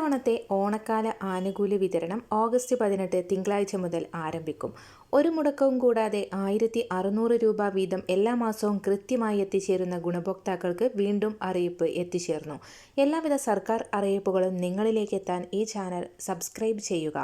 ഇത്തവണത്തെ ഓണക്കാല ആനുകൂല്യ വിതരണം ഓഗസ്റ്റ് പതിനെട്ട് തിങ്കളാഴ്ച മുതൽ ആരംഭിക്കും. ഒരു മുടക്കവും കൂടാതെ ആയിരത്തി അറുന്നൂറ് രൂപ വീതം എല്ലാ മാസവും കൃത്യമായി എത്തിച്ചേരുന്ന ഗുണഭോക്താക്കൾക്ക് വീണ്ടും അറിയിപ്പ് എത്തിച്ചേർന്നു. എല്ലാവിധ സർക്കാർ അറിയിപ്പുകളും നിങ്ങളിലേക്ക് എത്താൻ ഈ ചാനൽ സബ്സ്ക്രൈബ് ചെയ്യുക.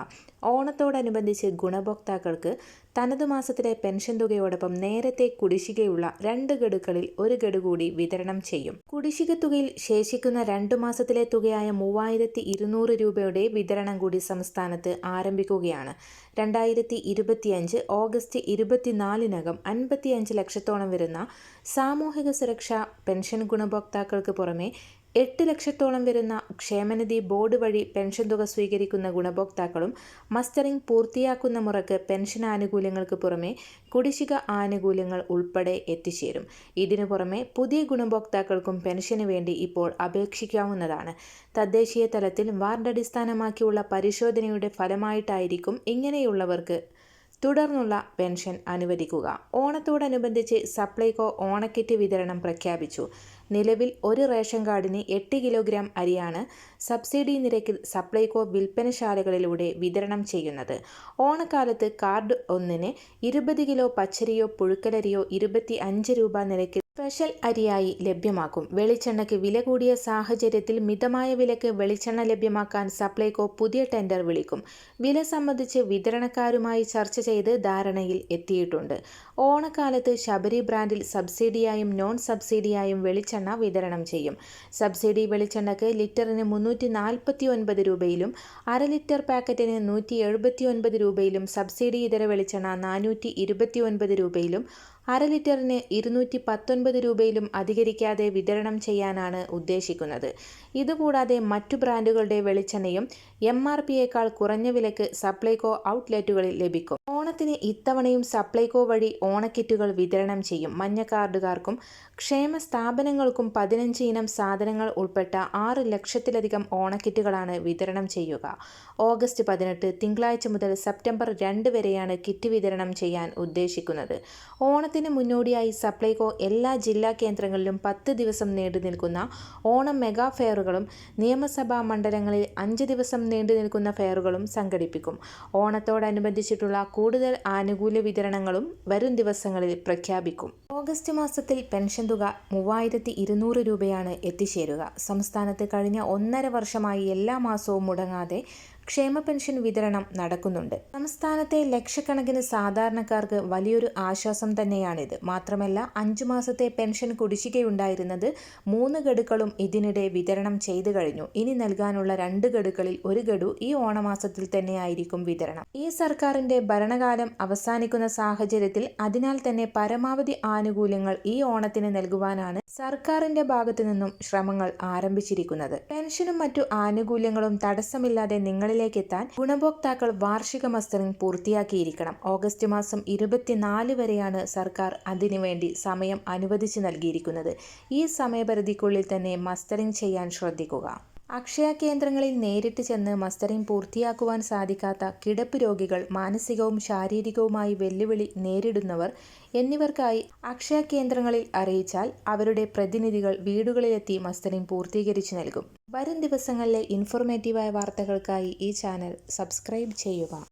ഓണത്തോടനുബന്ധിച്ച് ഗുണഭോക്താക്കൾക്ക് തനത് മാസത്തിലെ പെൻഷൻ തുകയോടൊപ്പം നേരത്തെ കുടിശ്ശികയുള്ള രണ്ട് ഗഡുക്കളിൽ ഒരു ഗഡു കൂടി വിതരണം ചെയ്യും. കുടിശ്ശിക തുകയിൽ ശേഷിക്കുന്ന രണ്ടു മാസത്തിലെ തുകയായ മൂവായിരത്തി ഇരുന്നൂറ് രൂപയുടെ വിതരണം കൂടി സംസ്ഥാനത്ത് ആരംഭിക്കുകയാണ്. രണ്ടായിരത്തി ഇരുപത്തിയഞ്ച് ഓഗസ്റ്റ് ഇരുപത്തിനാലിനകം അൻപത്തിയഞ്ച് ലക്ഷത്തോളം വരുന്ന സാമൂഹിക സുരക്ഷാ പെൻഷൻ ഗുണഭോക്താക്കൾക്ക് പുറമെ എട്ട് ലക്ഷത്തോളം വരുന്ന ക്ഷേമനിധി ബോർഡ് വഴി പെൻഷൻ തുക സ്വീകരിക്കുന്ന ഗുണഭോക്താക്കളും മസ്റ്ററിംഗ് പൂർത്തിയാക്കുന്ന മുറക്ക് പെൻഷൻ ആനുകൂല്യങ്ങൾക്ക് പുറമെ കുടിശ്ശിക ആനുകൂല്യങ്ങൾ ഉൾപ്പെടെ എത്തിച്ചേരും. ഇതിനു പുറമെ പുതിയ ഗുണഭോക്താക്കൾക്കും പെൻഷന് വേണ്ടി ഇപ്പോൾ അപേക്ഷിക്കാവുന്നതാണ്. തദ്ദേശീയ തലത്തിൽ വാർഡടിസ്ഥാനമാക്കിയുള്ള പരിശോധനയുടെ ഫലമായിട്ടായിരിക്കും ഇങ്ങനെയുള്ളവർക്ക് തുടർന്നുള്ള പെൻഷൻ അനുവദിക്കുക. ഓണത്തോടനുബന്ധിച്ച് സപ്ലൈകോ ഓണക്കിറ്റ് വിതരണം പ്രഖ്യാപിച്ചു. നിലവിൽ ഒരു റേഷൻ കാർഡിന് എട്ട് കിലോഗ്രാം അരിയാണ് സബ്സിഡി നിരക്കിൽ സപ്ലൈകോ വിൽപ്പനശാലകളിലൂടെ വിതരണം ചെയ്യുന്നത്. ഓണക്കാലത്ത് കാർഡ് ഒന്നിന് ഇരുപത് കിലോ പച്ചരിയോ പുഴുക്കലരിയോ ഇരുപത്തി അഞ്ച് രൂപ നിരക്കിൽ സ്പെഷ്യൽ അരിയായി ലഭ്യമാക്കും. വെളിച്ചെണ്ണയ്ക്ക് വില കൂടിയ സാഹചര്യത്തിൽ മിതമായ വിലക്ക് വെളിച്ചെണ്ണ ലഭ്യമാക്കാൻ സപ്ലൈകോ പുതിയ ടെൻഡർ വിളിക്കും. വില സംബന്ധിച്ച് വിതരണക്കാരുമായി ചർച്ച ചെയ്ത് ധാരണയിൽ എത്തിയിട്ടുണ്ട്. ഓണക്കാലത്ത് ശബരി ബ്രാൻഡിൽ സബ്സിഡിയായും നോൺ സബ്സിഡിയായും വെളിച്ചെണ്ണ വിതരണം ചെയ്യും. സബ്സിഡി വെളിച്ചെണ്ണയ്ക്ക് ലിറ്ററിന് മുന്നൂറ്റി നാൽപ്പത്തി ഒൻപത് രൂപയിലും അര ലിറ്റർ പാക്കറ്റിന് നൂറ്റി എഴുപത്തി ഒൻപത് രൂപയിലും സബ്സിഡി ഇതര വെളിച്ചെണ്ണ നാനൂറ്റി ഇരുപത്തി ഒൻപത് രൂപയിലും അര ലിറ്ററിന് ഇരുന്നൂറ്റി പത്തൊൻപത് രൂപയിലും അധികരിക്കാതെ വിതരണം ചെയ്യാനാണ് ഉദ്ദേശിക്കുന്നത്. ഇതുകൂടാതെ മറ്റു ബ്രാൻഡുകളുടെ വെളിച്ചെണ്ണയും എം ആർ പിയേക്കാൾ കുറഞ്ഞ വിലക്ക് സപ്ലൈകോ ഔട്ട്ലെറ്റുകളിൽ ലഭിക്കും. ഓണത്തിന് ഇത്തവണയും സപ്ലൈകോ വഴി ഓണക്കിറ്റുകൾ വിതരണം ചെയ്യും. മഞ്ഞ കാർഡുകാർക്കും ക്ഷേമ സ്ഥാപനങ്ങൾക്കും പതിനഞ്ച് ഇനം സാധനങ്ങൾ ഉൾപ്പെട്ട ആറ് ലക്ഷത്തിലധികം ഓണക്കിറ്റുകളാണ് വിതരണം ചെയ്യുക. ഓഗസ്റ്റ് പതിനെട്ട് തിങ്കളാഴ്ച മുതൽ സെപ്റ്റംബർ രണ്ട് വരെയാണ് കിറ്റ് വിതരണം ചെയ്യാൻ ഉദ്ദേശിക്കുന്നത്. ഓണത്തിന് മുന്നോടിയായി സപ്ലൈകോ എല്ലാ ജില്ലാ കേന്ദ്രങ്ങളിലും പത്ത് ദിവസം നീണ്ടു നിൽക്കുന്ന ഓണം മെഗാ ഫെയറുകളും നിയമസഭാ മണ്ഡലങ്ങളിൽ അഞ്ച് ദിവസം നീണ്ടു നിൽക്കുന്ന ഫെയറുകളും സംഘടിപ്പിക്കും. ഓണത്തോടനുബന്ധിച്ചിട്ടുള്ള കൂടുതൽ ആനുകൂല്യ വിതരണങ്ങളും വരും ദിവസങ്ങളിൽ പ്രഖ്യാപിക്കും. ഓഗസ്റ്റ് മാസത്തിൽ പെൻഷൻ തുക മൂവായിരത്തി ഇരുന്നൂറ് രൂപയാണ് എത്തിച്ചേരുക. സംസ്ഥാനത്ത് കഴിഞ്ഞ ഒന്നര വർഷമായി എല്ലാ മാസവും മുടങ്ങാതെ ക്ഷേമ പെൻഷൻ വിതരണം നടക്കുന്നുണ്ട്. സംസ്ഥാനത്തെ ലക്ഷക്കണക്കിന് സാധാരണക്കാർക്ക് വലിയൊരു ആശ്വാസം തന്നെയാണിത്. മാത്രമല്ല അഞ്ചു മാസത്തെ പെൻഷൻ കുടിശ്ശികയുണ്ടായിരുന്നത് മൂന്ന് ഗഡുക്കളും ഇതിനിടെ വിതരണം ചെയ്തു കഴിഞ്ഞു. ഇനി നൽകാനുള്ള രണ്ട് ഗഡുക്കളിൽ ഒരു ഗഡു ഈ ഓണമാസത്തിൽ തന്നെയായിരിക്കും വിതരണം. ഈ സർക്കാരിന്റെ ഭരണകാലം അവസാനിക്കുന്ന സാഹചര്യത്തിൽ അതിനാൽ തന്നെ പരമാവധി ആനുകൂല്യങ്ങൾ ഈ ഓണത്തിന് നൽകുവാനാണ് സർക്കാരിന്റെ ഭാഗത്തു നിന്നും ശ്രമങ്ങൾ ആരംഭിച്ചിരിക്കുന്നത്. പെൻഷനും മറ്റു ആനുകൂല്യങ്ങളും തടസ്സമില്ലാതെ നിങ്ങളിലേക്ക് എത്താൻ ഗുണഭോക്താക്കൾ വാർഷിക മസ്റ്ററിംഗ് പൂർത്തിയാക്കിയിരിക്കണം. ഓഗസ്റ്റ് മാസം ഇരുപത്തിനാല് വരെയാണ് സർക്കാർ അതിനുവേണ്ടി സമയം അനുവദിച്ചു നൽകിയിരിക്കുന്നത്. ഈ സമയപരിധിക്കുള്ളിൽ തന്നെ മസ്റ്ററിംഗ് ചെയ്യാൻ ശ്രദ്ധിക്കുക. അക്ഷയ കേന്ദ്രങ്ങളിൽ നേരിട്ട് ചെന്ന് മസ്റ്ററിംഗ് പൂർത്തിയാക്കുവാൻ സാധിക്കാത്ത കിടപ്പ് രോഗികൾ മാനസികവും ശാരീരികവുമായി വെല്ലുവിളി നേരിടുന്നവർ എന്നിവർക്കായി അക്ഷയ കേന്ദ്രങ്ങളിൽ അറിയിച്ചാൽ അവരുടെ പ്രതിനിധികൾ വീടുകളിലെത്തി മസ്റ്ററിംഗ് പൂർത്തീകരിച്ചു നൽകും. വരും ദിവസങ്ങളിലെ ഇൻഫോർമേറ്റീവായ വാർത്തകൾക്കായി ഈ ചാനൽ സബ്സ്ക്രൈബ് ചെയ്യുക.